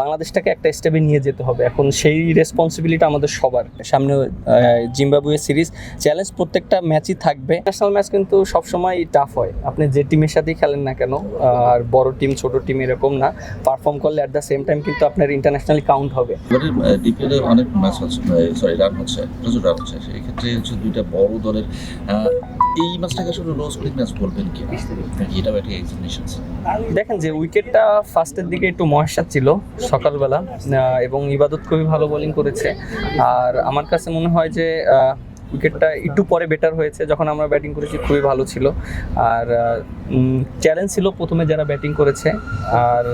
বাংলাদেশটাকে একটা স্টেপে নিয়ে যেতে হবে। এখন সেই রেসপন্সিবিলিটি আমাদের সবার। সামনে জিম্বাবুয়ে সিরিজ চ্যালেঞ্জ প্রত্যেকটা ম্যাচই থাকবে। ন্যাশনাল ম্যাচ কিন্তু সবসময় টাফ হয়। আপনি যে টিমের সাথেই খেলেন না কেন, আর বড় টিম ছোট টিম এরকম না পারফর্ম করলে অ্যাট দ্য সেম টাইম কিন্তু আপনার ইন্টারন্যাশনালি কাউন্ট হবে। অনেক ম্যাচ হচ্ছে সরি রান হচ্ছে, প্রচুর রান হচ্ছে। সেই ক্ষেত্রে হচ্ছে দুইটা বড় দলের এই ম্যাচটাকে আসলে রোজ ক্রিক ম্যাচ বলবেন কি? এটাও একটা এক্সিবিশন দেখেন যে উইকেটটা ফার্স্টের দিকে একটু মহেশার ছিল সকালবেলা এবং ইবাদত খুবই ভালো বোলিং করেছে। আর আমার কাছে মনে হয় যে উইকেটটা একটু পরে বেটার হয়েছে, যখন আমরা ব্যাটিং করেছি, খুবই ভালো ছিল। আর চ্যালেঞ্জ ছিল প্রথমে যারা ব্যাটিং করেছে, আর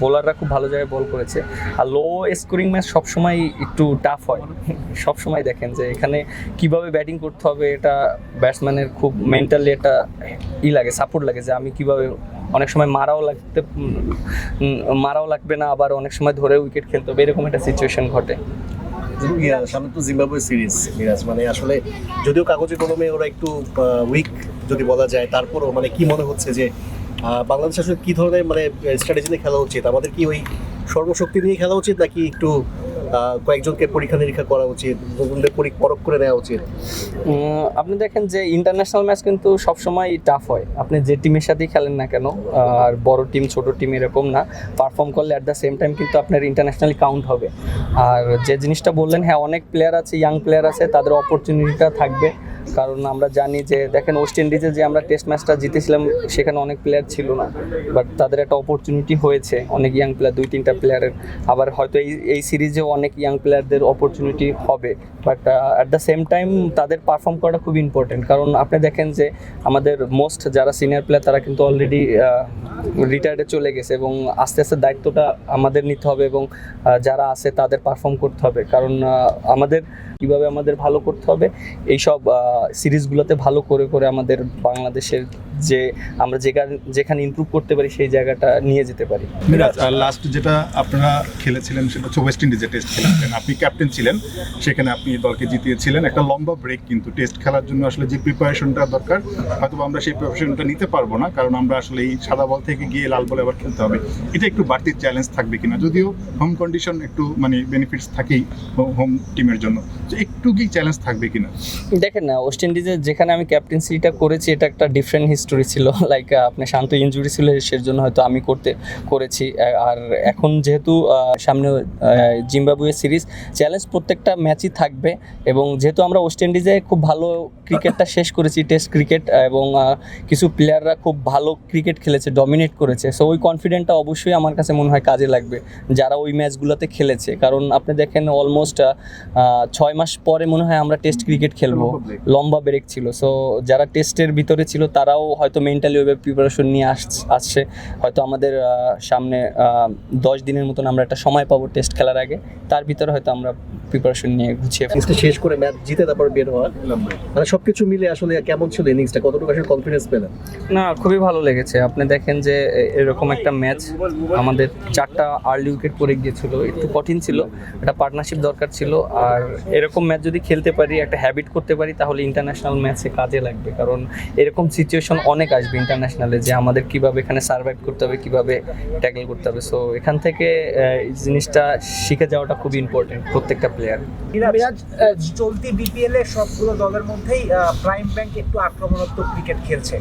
বোলাররা খুব ভালো জায়গায় বল করেছে। আর লো স্কোরিং ম্যাচ সবসময় একটু টাফ হয়। সবসময় দেখেন যে এখানে কীভাবে ব্যাটিং করতে হবে, এটা ব্যাটসম্যানের খুব মেন্টালি একটা ই লাগে সাপোর্ট লাগে যে আমি কীভাবে, অনেক সময় মারাও লাগতে মারাও লাগবে না, আবার অনেক সময় ধরে উইকেট খেলতে হবে, এরকম একটা সিচুয়েশন ঘটে। সামনে তো জিম্বাবুয়ে সিরিজ মিরাজ। মানে আসলে যদিও কাগজে কলমে ওরা একটু উইক যদি বলা যায়, তারপরও মানে কি মনে হচ্ছে যে বাংলাদেশ আসলে কি ধরনের মানে স্ট্র্যাটেজি নিয়ে খেলা উচিত? আমাদের কি ওই সর্বশক্তি নিয়ে খেলা উচিত নাকি একটু কয়েকজনকে পরীক্ষা নিরীক্ষা করা উচিত নতুনদের পরখ করে নেওয়া উচিত? আপনি দেখেন যে ইন্টারন্যাশনাল ম্যাচ কিন্তু সবসময় টাফ হয়। আপনি যে টিমের সাথেই খেলেন না কেন, আর বড় টিম ছোট টিম এরকম না পারফর্ম করলে অ্যাট দ্য সেম টাইম কিন্তু আপনার ইন্টারন্যাশনালি কাউন্ট হবে। আর যে জিনিসটা বললেন হ্যাঁ অনেক প্লেয়ার আছে ইয়াং প্লেয়ার আছে, তাদের অপরচুনিটিটা থাকবে। কারণ আমরা জানি যে, দেখেন ওয়েস্ট ইন্ডিজে যে আমরা টেস্ট ম্যাচটা জিতেছিলাম, সেখানে অনেক প্লেয়ার ছিল না। বাট তাদের একটা অপরচুনিটি হয়েছে, অনেক ইয়াং প্লেয়ার দুই তিনটা প্লেয়ারের আবার হয়তো এই এই সিরিজেও অনেক ইয়াং প্লেয়ারদের অপরচুনিটি হবে। But at the same time তাদের পারফর্ম করাটা খুব ইম্পর্টেন্ট কারণ আপনি দেখেন যে, আমাদের মোস্ট যারা সিনিয়র প্লেয়ার তারা কিন্তু অলরেডি রিটায়ার্ডে চলে গেছে এবং আস্তে আস্তে দায়িত্বটা আমাদের নিতে হবে এবং যারা আছে তাদের পারফর্ম করতে হবে। কারণ আমাদের কীভাবে আমাদের ভালো করতে হবে, এইসব সিরিজগুলোতে ভালো করে করে আমাদের বাংলাদেশের যে আমরা যেখানে যেখানে ইমপ্রুভ করতে পারি সেই জায়গাটা নিয়ে যেতে পারি। মিরাজ লাস্ট যেটা আপনারা খেলেছিলেন সেটা হচ্ছে ওয়েস্ট ইন্ডিজে টেস্ট খেলেছিলেন আপনি ক্যাপ্টেন ছিলেন সেখানে আপনি দলকে জিতিয়েছিলেন। একটা লম্বা ব্রেক কিন্তু টেস্ট খেলার জন্য আসলে যে প্রিপারেশনটা দরকার হয়তো আমরা সেই প্রিপারেশনটা নিতে পারব না কারণ আমরা আসলে এই সাদা বল থেকে গিয়ে লাল বলে আবার খেলতে হবে। এটা একটু বাড়তি চ্যালেঞ্জ থাকবে কিনা? যদিও হোম কন্ডিশন একটু মানে বেনিফিটস থাকেই হোম টিমের জন্য। একটু কি চ্যালেঞ্জ থাকবে কিনা? দেখেন না ওয়েস্ট ইন্ডিজে যেখানে আমি ক্যাপ্টেন্সিটা করেছি এটা একটা ডিফারেন্ট হিস্টোরি ছিল লাইক আপনার শান্ত ইনজুরি ছিল সের জন্য হয়তো আমি করতে করেছি। আর এখন যেহেতু সামনে জিম্বাবুয়ে সিরিজ চ্যালেঞ্জ প্রত্যেকটা ম্যাচই থাকবে। এবং যেহেতু আমরা ওয়েস্ট ইন্ডিজে খুব ভালো ক্রিকেটটা শেষ করেছি টেস্ট ক্রিকেট এবং কিছু প্লেয়াররা খুব ভালো ক্রিকেট খেলেছে ডমিনেট করেছে। সো ওই কনফিডেন্টটা অবশ্যই আমার কাছে মনে হয় কাজে লাগবে যারা ওই ম্যাচগুলোতে খেলেছে। কারণ আপনি দেখেন অলমোস্ট ছয় মাস পরে মনে হয় আমরা টেস্ট ক্রিকেট খেলব। লম্বা ব্রেক ছিল। সো যারা টেস্টের ভিতরে ছিল তারাও হয়তো মেন্টালি ওইভাবে প্রিপারেশন নিয়ে আস- আসছে। হয়তো আমাদের সামনে দশ দিনের মতন আমরা একটা সময় পাবো টেস্ট খেলার আগে। তার ভিতরে হয়তো আমরা প্রিপারেশন নিয়ে গুছিয়ে। ইনিংসটা শেষ করে ম্যাচ জিতে তারপর বের হওয়া। মানে সব কিছু মিলে আসলে কেমন ছিল ইনিংসটা কতটুকু আসলে কনফিডেন্স পেলেন? না খুবই ভালো লেগেছে। আপনি দেখেন যে এরকম একটা ম্যাচ আমাদের চারটা আর্লি উইকেট পড়ে গিয়েছিল। একটু কঠিন ছিল একটা পার্টনারশিপ দরকার ছিল। আর এরকম ম্যাচ যদি খেলতে পারি একটা হ্যাবিট করতে পারি তাহলে ইন্টারন্যাশনাল ম্যাচে কাজে লাগবে। কারণ এরকম সিচুয়েশন অনেক আসবে ইন্টারন্যাশনালে যে আমাদের কীভাবে এখানে সার্ভাইভ করতে হবে কীভাবে ট্যাকল করতে হবে। সো এখান থেকে এই জিনিসটা শিখে যাওয়াটা খুব ইম্পর্টেন্ট প্রত্যেকটা প্লেয়ার চলতি বিপিএল এর সবগুলো দলের মধ্যেই প্রাইম ব্যাংক একটু আক্রমণাত্মক ক্রিকেট খেলছে।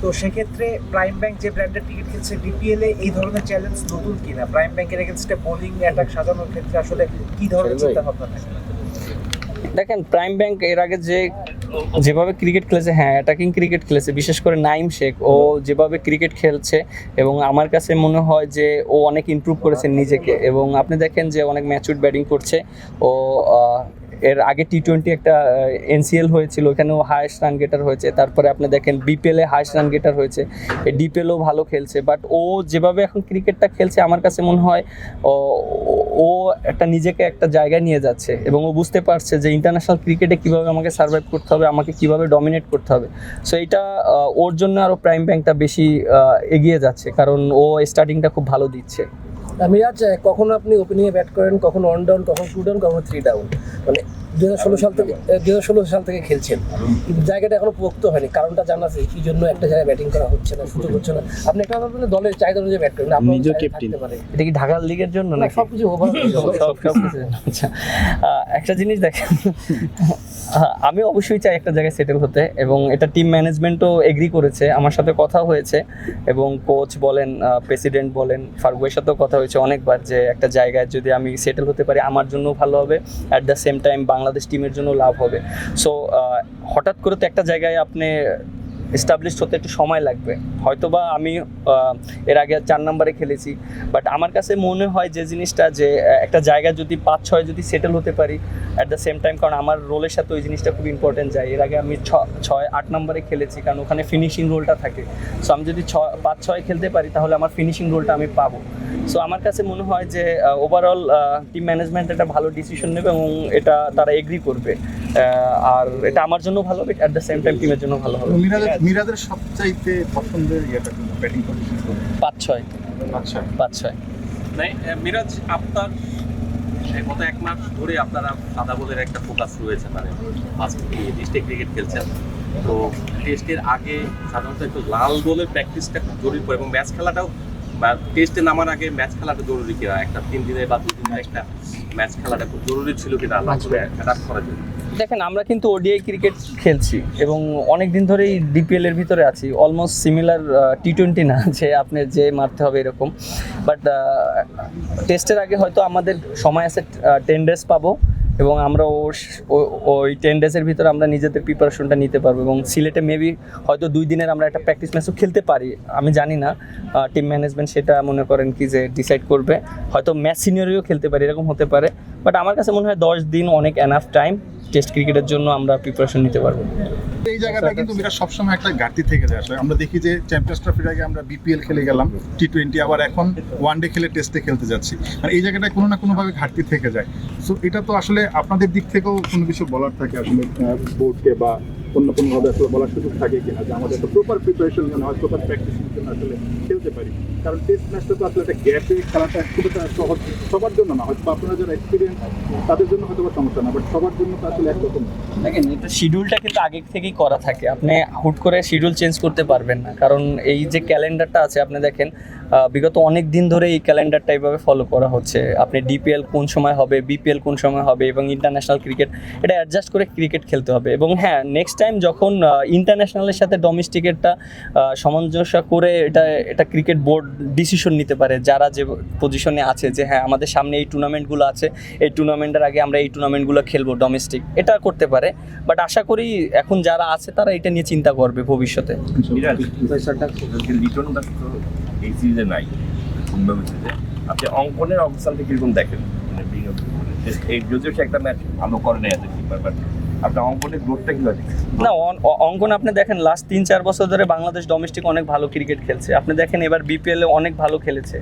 তো সেক্ষেত্রে প্রাইম ব্যাংক যে ব্র্যান্ডের ক্রিকেট খেলছে বিপিএল এ এই ধরনের চ্যালেঞ্জ নতুন কিনা? প্রাইম ব্যাংকের এগেনস্টে বোলিং অ্যাটাক সাজানোর ক্ষেত্রে আসলে কি ধরনের চিন্তা ভাবনা থাকে? দেখেন প্রাইম ব্যাংক এর আগে যে যেভাবে ক্রিকেট খেলেছে হ্যাঁ অ্যাটাকিং ক্রিকেট খেলেছে, বিশেষ করে নাইম শেখ, ও যেভাবে ক্রিকেট খেলছে এবং আমার কাছে মনে হয় যে ও অনেক ইম্প্রুভ করেছে নিজেকে এবং আপনি দেখেন যে অনেক ম্যাচুর ব্যাটিং করছে, ও এর আগে টি টোয়েন্টি একটা এনসিএল হয়েছিল, ওখানেও হায়েস্ট রান গেটার হয়েছে। তারপরে আপনি দেখেন বিপিএলে হায়েস্ট রান গেটার হয়েছে। ডিপিএলও ভালো খেলছে বাট ও যেভাবে এখন ক্রিকেটটা খেলছে, আমার কাছে মনে হয়, ও একটা নিজেকে একটা জায়গায় নিয়ে যাচ্ছে এবং ও বুঝতে পারছে যে ইন্টারন্যাশনাল ক্রিকেটে কীভাবে আমাকে সার্ভাইভ করতে হবে, আমাকে কীভাবে ডমিনেট করতে হবে। সো এটা ওর জন্য আরও প্রাইম ব্যাংকটা বেশি এগিয়ে যাচ্ছে, কারণ ও স্টার্টিংটা খুব ভালো দিচ্ছে। মিরাজ কখনো আপনি ওপেনিংয়ে ব্যাট করেন, কখনো অন ডাউন কখনো টু ডাউন কখনো থ্রি ডাউন মানে দু হাজার ষোলো সাল থেকে দু হাজার ষোলো সাল থেকে খেলছেন। কিন্তু জায়গাটা এখনও পোক্ত হয়নি। কারণটা জানা আছে কি জন্য একটা জায়গায় ব্যাটিং করা হচ্ছে না সুযোগ হচ্ছে না। আপনি একটা বলবেন দলের চাহিদা অনুযায়ী ব্যাট করেন captain। থাকতে পারে। এটা কি ঢাকার লিগের জন্য না নাকি? সব কিছু ওভার সব সব কিছু আচ্ছা একটা জিনিস দেখেন। আমি অবশ্যই চাই একটা জায়গায় সেটেল হতে এবং এটা টিম ম্যানেজমেন্টও এগ্রি করেছে আমার সাথে কথা হয়েছে এবং কোচ বলেন প্রেসিডেন্ট বলেন ফারুকের সাথেও কথা হয়েছে অনেকবার যে একটা জায়গায় যদি আমি সেটেল হতে পারি আমার জন্য ভালো হবে। At the same time Bangladesh টিমের জন্য লাভ হবে। সো হঠাৎ করে তো একটা জায়গায় আপনি এস্টাবলিশ হতে একটু সময় লাগবে। হয়তোবা আমি এর আগে চার নম্বরে খেলেছি বাট আমার কাছে মনে হয় যে জিনিসটা যে একটা জায়গা যদি পাঁচ ছয় যদি সেটেল হতে পারি অ্যাট দ্য সেম টাইম কারণ আমার রোলের সাথে ওই জিনিসটা খুব ইম্পর্টেন্ট যায়। এর আগে আমি ছ- ছয়, আট নম্বরে খেলেছি, কারণ ওখানে ফিনিশিং রোলটা থাকে। সো আমি যদি ছয় পাঁচ ছয় খেলতে পারি, তাহলে আমার ফিনিশিং রোলটা আমি পাবো। সো আমার কাছে মনে হয় যে ওভারঅল টিম ম্যানেজমেন্ট একটা ভালো ডিসিশন নেবে এবং এটা তারা এগ্রি করবে। আর এটা আমার জন্য ভালো হবে অ্যাট দ্য সেম টাইম টিমের জন্য ভালো হবে। মিরাজের মিরাজের সবচাইতে পছন্দের ইয়েটা কিন্তু ব্যাটিং পজিশন পাঁচ ছয় আচ্ছা পাঁচ ছয় নাই আহ, মিরাজ আপনার গত এক মাস ধরে আপনারা সাদা বলের একটা ফোকাস রয়েছে মানে টেস্টে ক্রিকেট খেলছেন। তো টেস্টের আগে সাধারণত একটু লাল বলের প্র্যাকটিসটা খুব জরুরি পড়ে এবং ম্যাচ খেলাটাও বা টেস্টে নামার আগে ম্যাচ খেলাটা জরুরি কিনা? একটা তিন দিনের বা দুই দিনের একটা ম্যাচ খেলাটা খুব জরুরি ছিল কিনা? অ্যাডাপ্ট করার জন্য। দেখেন আমরা কিন্তু ওডিআই ক্রিকেট খেলছি এবং অনেক দিন ধরেই ডিপিএল এর ভিতরে আছি। অলমোস্ট সিমিলার টি টোয়েন্টি না যে আপনি যে মারতে হবে এরকম। বাট টেস্টের আগে হয়তো আমাদের সময় আছে টেন ডেজ পাবো। এবং আমরা ওই টেন ডেজের ভিতরে আমরা নিজেদের প্রিপারেশনটা নিতে পারব এবং সিলেটে মেবি হয়তো দুই দিনের আমরা একটা প্র্যাকটিস ম্যাচও খেলতে পারি, আমি জানি না। টিম ম্যানেজমেন্ট সেটা মনে করেন কি যে ডিসাইড করবে। হয়তো ম্যাচ সিনিয়রিও খেলতে পারি, এরকম হতে পারে। বাট আমার কাছে মনে হয় দশ দিন অনেক এনাফ টাইম টেস্ট ক্রিকেটের জন্য আমরা প্রিপারেশন নিতে পারব। এই জায়গাটা কিন্তু বিরাট সবসময় একটা ঘাটতি থেকে যায়। আসলে আমরা দেখি যে চ্যাম্পিয়ন্স ট্রফির আগে আমরা বিপিএল খেলে গেলাম টি টোয়েন্টি আবার এখন ওয়ান ডে খেলে টেস্টে খেলতে যাচ্ছি। মানে এই জায়গাটা কোনো না কোনোভাবে ঘাটতি থেকে যায়। সো এটা তো আসলে আপনাদের দিক থেকেও কোনো কিছু বলার থাকে, আসলে বোর্ডকে বা অন্য কোনোভাবে আসলে বলার সুযোগ থাকে কিনা, যে আমাদের একটা প্রপার প্রিপারেশন যেন হয় প্রপার প্র্যাকটিসের জন্য আসলে খেলতে পারি। কারণ টেস্ট ম্যাচটা তো আসলে একটা গ্যাপে খেলাটা খুব একটা সহজ সবার জন্য না, হয়তো আপনারা যারা এক্সপিরিয়েন্স তাদের জন্য হয়তো বা সমস্যা না বাট সবার জন্য তো আসলে একরকম দেখেন, এটা শিডিউলটা কিন্তু আগে থেকেই করা থাকে। আপনি হুট করে শিডিউল চেঞ্জ করতে পারবেন না। কারণ এই যে ক্যালেন্ডারটা আছে, আপনি দেখেন বিগত অনেক দিন ধরে এই ক্যালেন্ডারটা এইভাবে ফলো করা হচ্ছে। আপনি ডিপিএল কোন সময় হবে বিপিএল কোন সময় হবে এবং ইন্টারন্যাশনাল ক্রিকেট এটা অ্যাডজাস্ট করে ক্রিকেট খেলতে হবে। এবং হ্যাঁ নেক্সট টাইম যখন ইন্টারন্যাশনালের সাথে ডোমেস্টিকেরটা সামঞ্জস্য করে এটা এটা ক্রিকেট বোর্ড ডিসিশন নিতে পারে, যারা যে পজিশনে আছে যে হ্যাঁ আমাদের সামনে এই টুর্নামেন্টগুলো আছে, এই টুর্নামেন্টের আগে আমরা এই টুর্নামেন্টগুলো খেলব ডোমেস্টিক এটা করতে পারে। বাট আশা করি এখন যারা আছে তারা এটা নিয়ে চিন্তা করবে ভবিষ্যতে। এই সিরিজে নাই কিংবদন্তি সিরিজে আপনি অঙ্কনের অবস্থানটা কীরকম দেখেন? মানে being এই যদিও সে একটা ম্যাচ ভালো করে নেয় কিপার বাট আপনার অঙ্কনের গ্রোথটা কীভাবে দেখেন না অঙ্কন আপনি দেখেন লাস্ট তিন চার বছর ধরে বাংলাদেশ ডোমেস্টিক অনেক ভালো ক্রিকেট খেলছে। আপনি দেখেন এবার বিপিএলে অনেক ভালো খেলেছে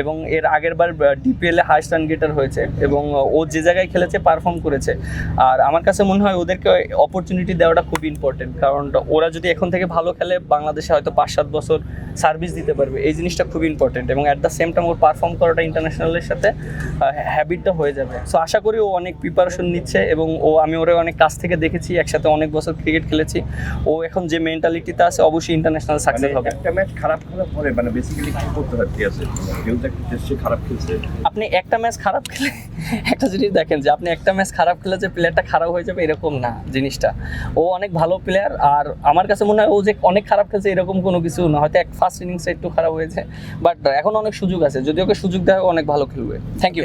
এবং এর আগের বার ডিপিএলে হাইস্ট রান গেটার হয়েছে এবং ও যে জায়গায় খেলেছে পারফর্ম করেছে। আর আমার কাছে মনে হয় ওদেরকে অপরচুনিটি দেওয়াটা খুব ইম্পর্টেন্ট কারণ ওরা যদি এখন থেকে ভালো খেলে, বাংলাদেশে হয়তো পাঁচ সাত বছর সার্ভিস দিতে পারবে। এই জিনিসটা খুব ইম্পর্টেন্ট এবং অ্যাট দ্য সেম টাইম ওর পারফর্ম করাটা ইন্টারন্যাশনালের সাথে হ্যাবিটটা হয়ে যাবে। সো আশা করি ও অনেক প্রিপারেশন নিচ্ছে এবং ও, আমি ওরা অনেক কাছ থেকে দেখেছি একসাথে অনেক বছর ক্রিকেট খেলেছি। ও এখন যে মেন্টালিটিতে আছে অবশ্যই ইন্টারন্যাশনাল মানে সাকসেস হবে। একটা ম্যাচ খারাপ করার পরে মানে বেসিক্যালি কি করতে হয়? আছে কেউ তো একটা টেস্টে খারাপ খেলছে। আপনি একটা ম্যাচ খারাপ খেলে একটা জিনিস দেখেন যে আপনি একটা ম্যাচ খারাপ খেলে যে প্লেয়ারটা খারাপ হয়ে যাবে এরকম না জিনিসটা। ও অনেক ভালো প্লেয়ার আর আমার কাছে মনে হয় ও যে অনেক খারাপ খেলছে এরকম কোনো কিছু না। হয়তো এক ফার্স্ট ইনিংসে একটু খারাপ হয়েছে বাট এখন অনেক সুযোগ আছে। যদি ওকে সুযোগ দেওয়া হয় অনেক ভালো খেলবে। Thank you